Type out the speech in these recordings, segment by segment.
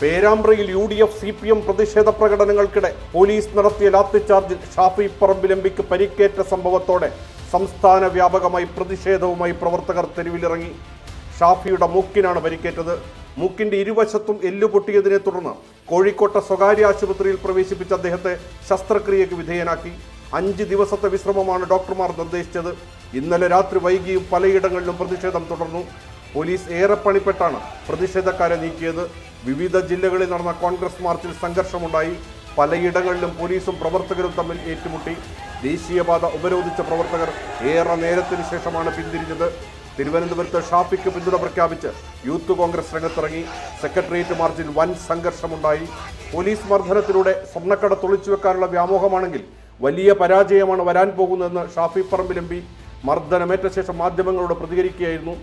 പേരാമ്പ്രയിൽ U D F C P M പ്രതിഷേധ പ്രകടനങ്ങൾക്കിടെ police നടത്തിയ ലാത്തിച്ചാർജിൽ ഷാഫി പറമ്പിലമ്പിക്ക് പരിക്കേറ്റ സംഭവത്തോടെ സംസ്ഥാന വ്യാപകമായി പ്രതിഷേധവുമായി പ്രവർത്തകർ തെരുവിലിറങ്ങി. ഷാഫിയുടെ മൂക്കിനാണ് പരിക്കേറ്റത്. മൂക്കിന്റെ ഇരുവശത്തും എല്ലു പൊട്ടിയതിനെ തുടർന്ന് കോഴിക്കോട്ടെ സ്വകാര്യ ആശുപത്രിയിൽ പ്രവേശിപ്പിച്ച അദ്ദേഹത്തെ ശസ്ത്രക്രിയയ്ക്ക് വിധേയനാക്കി. അഞ്ച് ദിവസത്തെ വിശ്രമമാണ് ഡോക്ടർമാർ നിർദ്ദേശിച്ചത്. ഇന്നലെ രാത്രി വൈകിയും പലയിടങ്ങളിലും പ്രതിഷേധം തുടർന്നു. പോലീസ് ഏറെ പണിപ്പെട്ടാണ് പ്രതിഷേധക്കാരെ നീക്കിയത്. വിവിധ ജില്ലകളിൽ നടന്ന കോൺഗ്രസ് മാർച്ചിൽ സംഘർഷമുണ്ടായി. പലയിടങ്ങളിലും പോലീസും പ്രവർത്തകരും തമ്മിൽ ഏറ്റുമുട്ടി. ദേശീയപാത ഉപരോധിച്ച പ്രവർത്തകർ ഏറെ നേരത്തിന് ശേഷമാണ് പിന്തിരിഞ്ഞത്. തിരുവനന്തപുരത്ത് ഷാഫിക്ക് പിന്തുണ പ്രഖ്യാപിച്ച് യൂത്ത് കോൺഗ്രസ് രംഗത്തിറങ്ങി. സെക്രട്ടേറിയറ്റ് മാർച്ചിൽ വൻ സംഘർഷമുണ്ടായി. പോലീസ് മർദ്ദനത്തിലൂടെ സ്വർണക്കട തുളിച്ചുവെക്കാനുള്ള വ്യാമോഹമാണെങ്കിൽ വലിയ പരാജയമാണ് വരാൻ പോകുന്നതെന്ന് ഷാഫി പറമ്പിൽ എം പി മർദ്ദനമേറ്റ ശേഷം മാധ്യമങ്ങളോട് പ്രതികരിക്കുകയായിരുന്നു.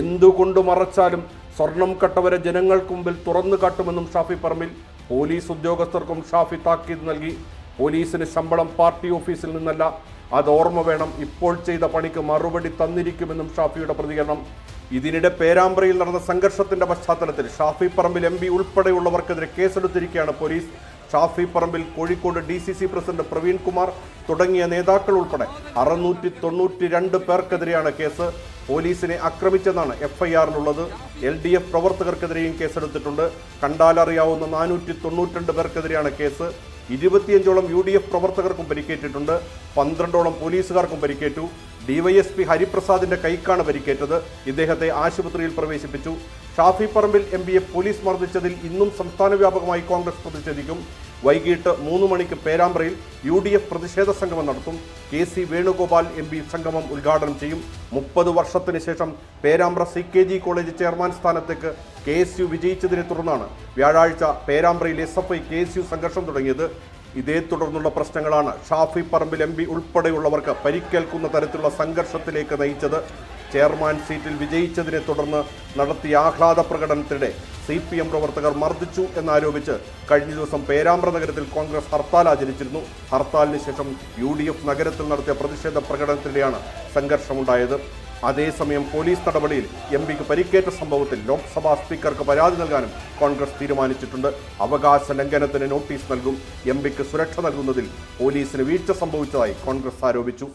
എന്തുകൊണ്ട് മറച്ചാലും സ്വർണം കട്ടവരെ ജനങ്ങൾക്ക് മുമ്പിൽ തുറന്നു കാട്ടുമെന്നും ഷാഫി പറമ്പിൽ പോലീസ് ഉദ്യോഗസ്ഥർക്കും ഷാഫി താക്കീത് നൽകി. പോലീസിന് ശമ്പളം പാർട്ടി ഓഫീസിൽ നിന്നല്ല. അത് ഓർമ്മ വേണം. ഇപ്പോൾ ചെയ്ത പണിക്ക് മറുപടി തന്നിരിക്കുമെന്നും ഷാഫിയുടെ പ്രതികരണം. ഇതിനിടെ പേരാമ്പ്രയിൽ നടന്ന സംഘർഷത്തിന്റെ പശ്ചാത്തലത്തിൽ ഷാഫി പറമ്പിൽ എം പി ഉൾപ്പെടെയുള്ളവർക്കെതിരെ കേസെടുത്തിരിക്കുകയാണ് police. Shafi Parambil Kozhikode D C C president Praveen Kumar തുടങ്ങിയ നേതാക്കൾ ഉൾപ്പെടെ അറുന്നൂറ്റി തൊണ്ണൂറ്റി രണ്ട് പേർക്കെതിരെയാണ് കേസ്. പോലീസിനെ ആക്രമിച്ചെന്നാണ് എഫ്ഐആറിലുള്ളത് എൽ ഡി എഫ് പ്രവർത്തകർക്കെതിരെയും കേസെടുത്തിട്ടുണ്ട്. കണ്ടാലറിയാവുന്ന നാനൂറ്റി തൊണ്ണൂറ്റിരണ്ട് പേർക്കെതിരെയാണ് കേസ്. ഇരുപത്തിയഞ്ചോളം യു ഡി എഫ് പ്രവർത്തകർക്കും പരിക്കേറ്റിട്ടുണ്ട്. പന്ത്രണ്ടോളം പോലീസുകാർക്കും പരിക്കേറ്റു. ഡിവൈഎസ്പി ഹരിപ്രസാദിന്റെ കൈക്കാണ് പരിക്കേറ്റത്. ഇദ്ദേഹത്തെ ആശുപത്രിയിൽ പ്രവേശിപ്പിച്ചു. ഷാഫി പറമ്പിൽ എം പിയെ പോലീസ് മർദ്ദിച്ചതിൽ ഇന്നും സംസ്ഥാന വ്യാപകമായി കോൺഗ്രസ് പ്രതിഷേധിക്കും. വൈകിട്ട് മൂന്ന് മണിക്ക് പേരാമ്പ്രയിൽ യു ഡി എഫ് പ്രതിഷേധ സംഗമം നടത്തും. K C Venugopal M P സംഗമം ഉദ്ഘാടനം ചെയ്യും. മുപ്പത് വർഷത്തിന് ശേഷം Perambra C K G college chairman സ്ഥാനത്തേക്ക് കെ എസ് യു വിജയിച്ചതിനെ തുടർന്നാണ് വ്യാഴാഴ്ച പേരാമ്പ്രയിൽ S F I K S U സംഘർഷം തുടങ്ങിയത്. ഇതേ തുടർന്നുള്ള പ്രശ്നങ്ങളാണ് ഷാഫി പറമ്പിൽ എം പി ഉൾപ്പെടെയുള്ളവർക്ക് പരിക്കേൽക്കുന്ന തരത്തിലുള്ള സംഘർഷത്തിലേക്ക് നയിച്ചത്. ചെയർമാൻ സീറ്റിൽ വിജയിച്ചതിനെ തുടർന്ന് നടത്തിയ ആഹ്ലാദ പ്രകടനത്തിനിടെ സി പി എം പ്രവർത്തകർ മർദ്ദിച്ചു എന്നാരോപിച്ച് കഴിഞ്ഞ ദിവസം പേരാമ്പ്ര നഗരത്തിൽ കോൺഗ്രസ് ഹർത്താൽ ആചരിച്ചിരുന്നു. ഹർത്താലിന് ശേഷം യു ഡി എഫ് നഗരത്തിൽ നടത്തിയ പ്രതിഷേധ പ്രകടനത്തിനിടെയാണ് സംഘർഷമുണ്ടായത്. അതേസമയം പോലീസ് നടപടിയിൽ എം പിക്ക് പരിക്കേറ്റ സംഭവത്തിൽ ലോക്സഭാ സ്പീക്കർക്ക് പരാതി നൽകാനും കോൺഗ്രസ് തീരുമാനിച്ചിട്ടുണ്ട്. അവകാശ ലംഘനത്തിന് നോട്ടീസ് നൽകും. എം പിക്ക് സുരക്ഷ നൽകുന്നതിൽ പോലീസിന് വീഴ്ച സംഭവിച്ചതായി കോൺഗ്രസ് ആരോപിച്ചു.